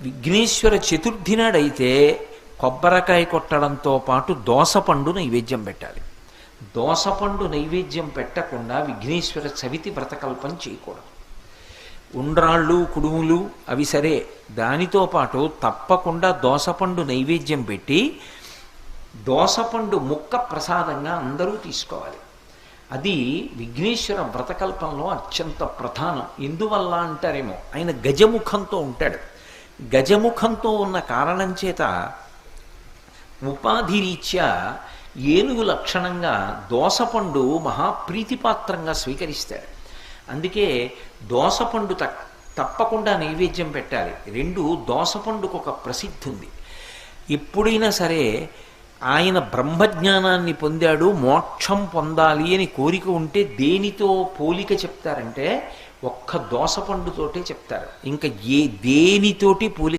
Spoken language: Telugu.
విఘ్నేశ్వర చతుర్థి నాడైతే కొబ్బరికాయ కొట్టడంతో పాటు దోసపండు నైవేద్యం పెట్టాలి. దోసపండు నైవేద్యం పెట్టకుండా విఘ్నేశ్వర చవితి వ్రతకల్పం చేయకూడదు. ఉండ్రాళ్ళు కుడుములు అవి సరే. దానితో పాటు తప్పకుండా దోసపండు నైవేద్యం పెట్టి దోసపండు ముక్క ప్రసాదంగా అందరూ తీసుకోవాలి. అది విఘ్నేశ్వర వ్రతకల్పంలో అత్యంత ప్రధానం. ఎందువల్ల అంటారేమో? ఆయన గజముఖంతో ఉంటాడు. గజముఖంతో ఉన్న కారణం చేత ఉపాధిరీత్యా ఏనుగు లక్షణంగా దోసపండు మహాప్రీతిపాత్రంగా స్వీకరిస్తాడు. అందుకే దోసపండు తక్ తప్పకుండా నైవేద్యం పెట్టాలి. రెండు దోసపండుకు ఒక ప్రసిద్ధి ఉంది ఎప్పుడైనా సరే ఆయన బ్రహ్మజ్ఞానాన్ని పొందాడు మోక్షం పొందాలి అని కోరిక ఉంటే దేనితో పోలిక చెప్తారంటే ఒక్క దోసపండుతోటే చెప్తారు. ఇంకా ఏ దేనితోటి పోలిక